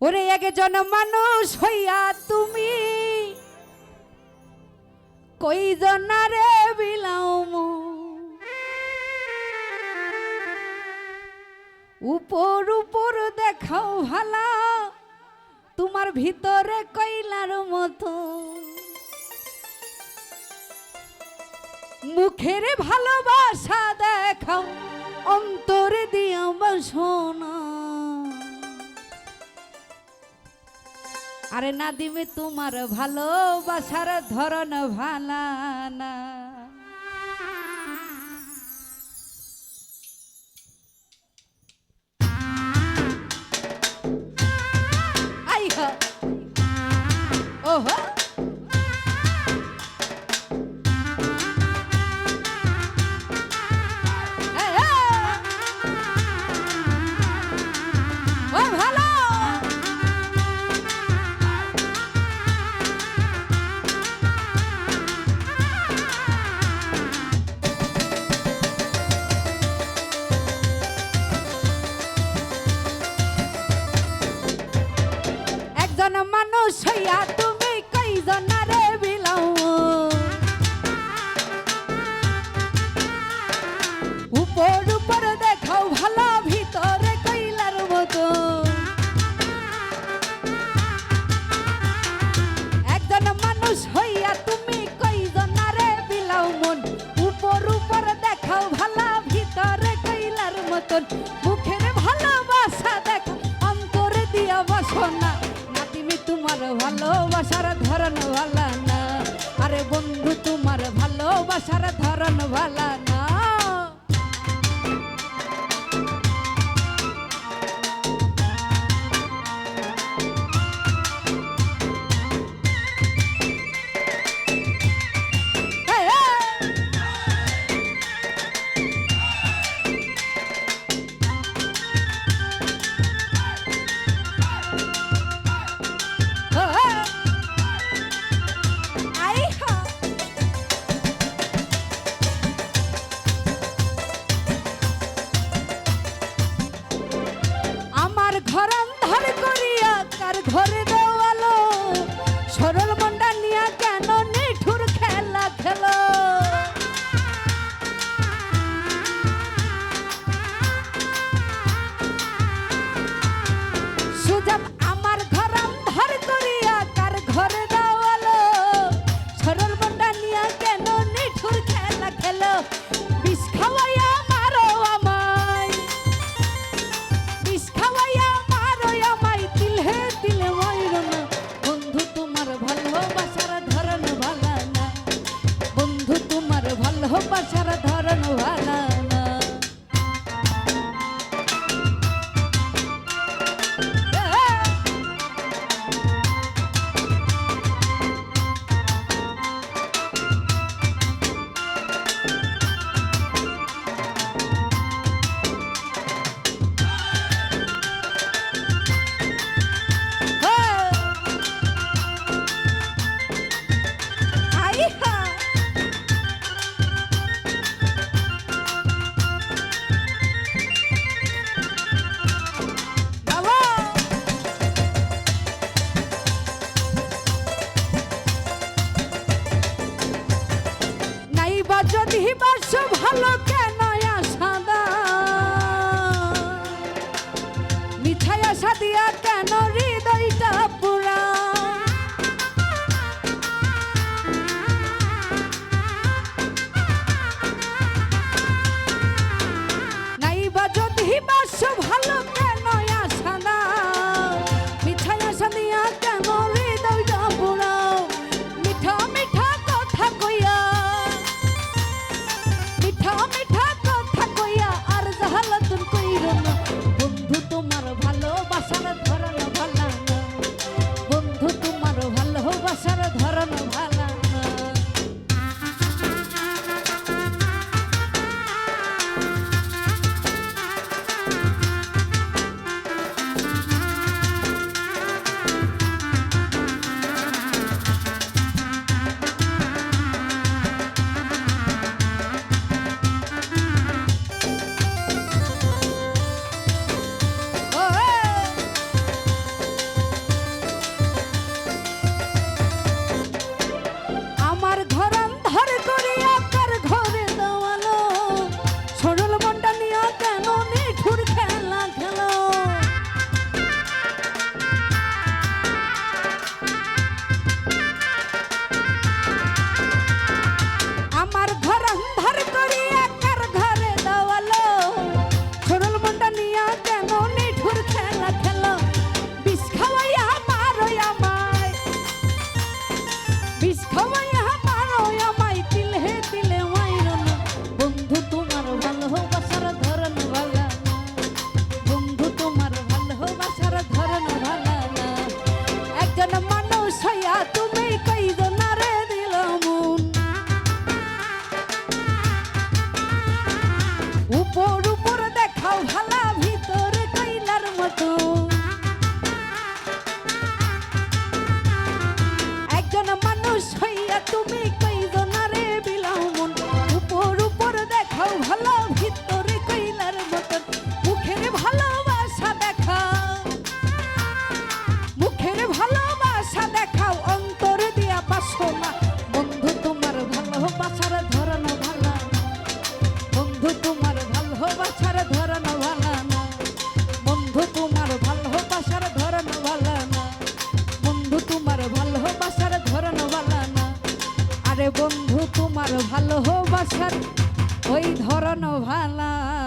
ওরে একজন মানুষ হইয়া তুমি। কই জনারে বিলাম উপর উপর দেখাও ভালা, তোমার ভিতরে কইলার মতো। মুখের ভালোবাসা দেখাও, অন্তরে দিয়া বসনা আরে না দিবে তোমার ভালোবাসার ধরন ভালা মানুষ হইয়া তুমি কইজন? রে ভালোবাসার ধরন ভালো না। আরে বন্ধু তোমার ভালোবাসার ধরন ভালো না। উপর উপর দেখাও ভালা ভিতর কইলার মতো। একজন মানুষ হইয়া তুমি উপর উপর দেখাও ভিতরে ভালোবাসা দেখাও। দেখাও, অন্তর দিয়া না বন্ধু তোমার ভালোবাসার ওই ধরন ভালা।